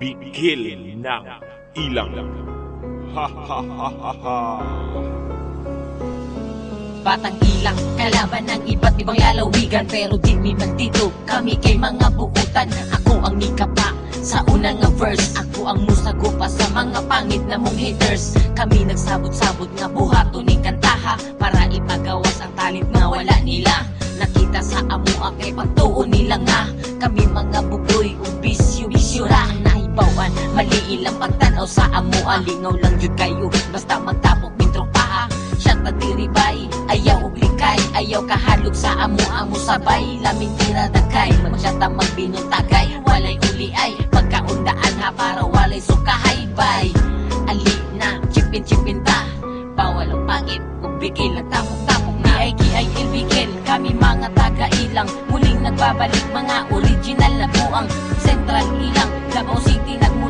bigil ng ilang. Ha ha ha ha. Batang ilang, kalaban ng iba't ibang lalawigan Pero di mi man dito, kami kay mga buutan Ako ang nikapa sa unang nga verse Ako ang musago pa sa mga pangit na mong haters Kami nagsabot-sabot nga buhato ni kantaha. Para ipagawas ang talent nga wala nila. Nakita sa amo kay pagtuon nila nga. Kami mga sa amo Lingaw lang jud kayo, basta magtapok mintro pa Siya ta diribay, ayaw ug likay. Ayaw kahalog sa amo-amo sabay. Lamin tira dagkay, magsyata magbinuntagay. Walay uli ay, pagkaundaan ha? Para walay sukahay bay. Ali na, chipin-chipin ta. Bawal ang pangit, ug bigil ang tapok-tapok na. Ay bigil, kami mga taga-ilang. Muling nagbabalik mga original na buang Central ilang, Davao City nagmula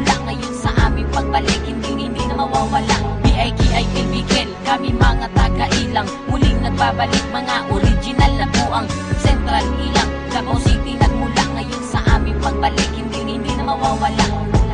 nagbabalik mga original na buang Central ilang, Davao City nagmula Ngayon sa aming pagbalik, hindi hindi na mawawala.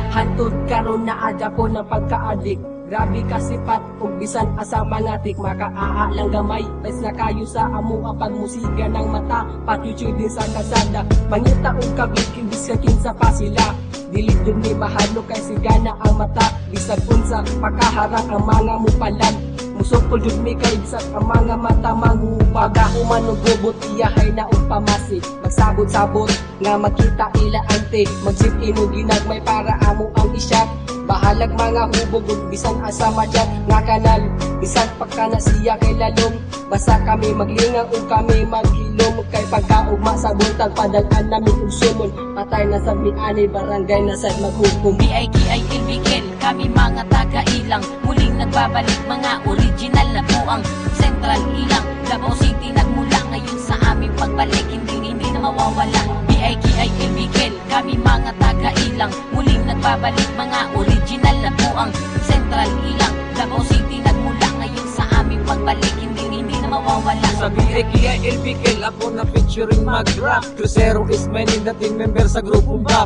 Hantod karon na adya po ng pagkaadik. Grabe kasipat ug bisan asa mga tik makaaha lang gamay. Pes na kayo sa amo ang pagmusiga ng mata. Patyuchoy din sa kasada Mangita ug kabit kibis ka kinsa pa sila. Dili dun ni mahalo kay sigana ang mata. Bisag unsa pakaharang ang mga mupalan Musukol mi kay bisag ang mga mata mangubaga. Umanugubot iyahay na og pamasi Magsabot-sabot nga makita ila ante. Magsip imo ginagmay para amo ang isyat Bahalag mga hubog ug bisan asa madyat nga kanal. Bisan pagka na siya kay lalong. Basta kami maglingang ug kami maghilom kay pagkaugma sa buntag padagan namin ug sumon. Patay na sa miani barangay na sad maghukom. Bigil, kami mga taga-ilang. Muling nagbabalik mga original na buang. Central ilang, Davao City nagmula Ngayon sa aming pagbalik, hindi hindi na mawawala. Bigil, kami mga taga-ilang. Muling nagbabalik mga original na buang Central ilang, Davao City. Nagmula Ngayon sa aming pagbalik, hindi hindi na mawawala. Sa BAKI LPKL ako na featuring mag-rap Crucero is my name dating member sa grupong BAP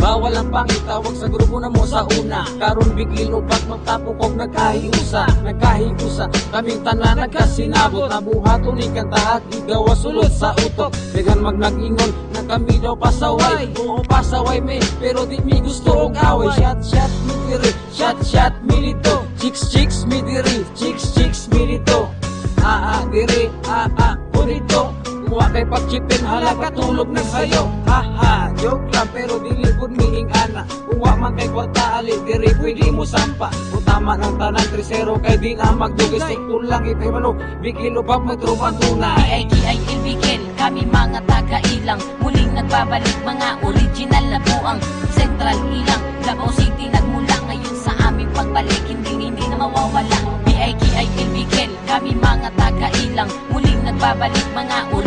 Bawal ang pangitawag sa grupo na mo sa una. Karon bigilo pag magtapo kog nagkahiusa Nagkahiusa. Kaming tanan nagkasinabot. Nabuhato ni kantahat Igawa sulod sa utok. Dagan mag nag-ingon Na kami daw pasaway. Oo pasaway me. Pero di mi gusto og away. Shot shot mi diri. Shot shot mi dito. Chicks chicks mi diri. Chicks chicks mi dito. Ah ah diri. Ah ah punito Kuha kay pagchipin halaga tulog na sayo. Ha ha joke lang pero dili pud miing ana. Kuha man kay kwarta ali diri pwede mo sampa. Kung tama ng tanan trisero kay di na magdugay Stick lang itay malo Bigilo pa may trupan tunay bigil, kami mga taga-ilang nagbabalik mga original na buang Central ilang, Davao City nagmula Ngayon sa aming pagbalik, hindi hindi na mawawala. Bigil, kami mga taga-ilang. Muling nagbabalik mga original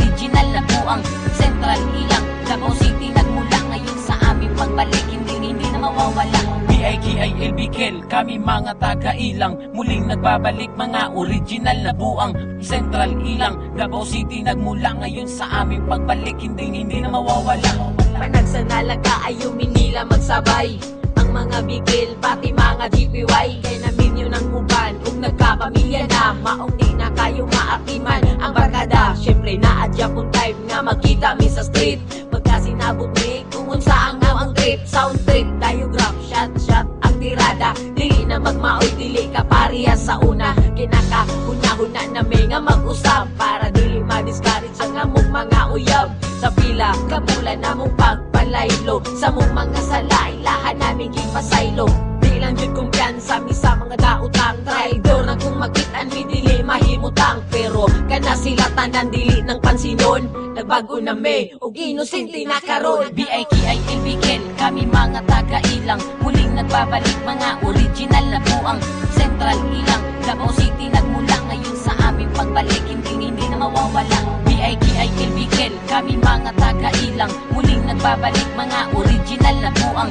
bigil, kami mga taga-ilang Muling nagbabalik mga original na buang Central ilang, Davao City nagmula Ngayon sa aming pagbalik, hindi hindi na mawawala. Panagsanalaga ayaw minila magsabay. Ang mga bigil, pati mga GPY Kaya namin yun ang uban. Kung nagkapamilya na, maong di na kayo maatiman Ang barkada, syempre naadya pong time Nga magkita mi sa street. Pagka sinabot mi, kung unsa ang ang trip Sound na may mag-usap Para dili ma-discourage ang among mga uyab. Sa pila, kapula na mong pagpalaylo Sa mong mga salay, lahat namin gipasaylo Di lang yun kumpiyansa mi sa mga dautang Traidor. Na kung makitaan mi dili mahimutang. Pero kana sila tanan dili ng pansinon. Nagbago na me, ug inosente na karon bigil, kami mga taga-ilang. Muling nagbabalik mga original na buang kami mga taga-ilang. Muling nagbabalik mga original na buang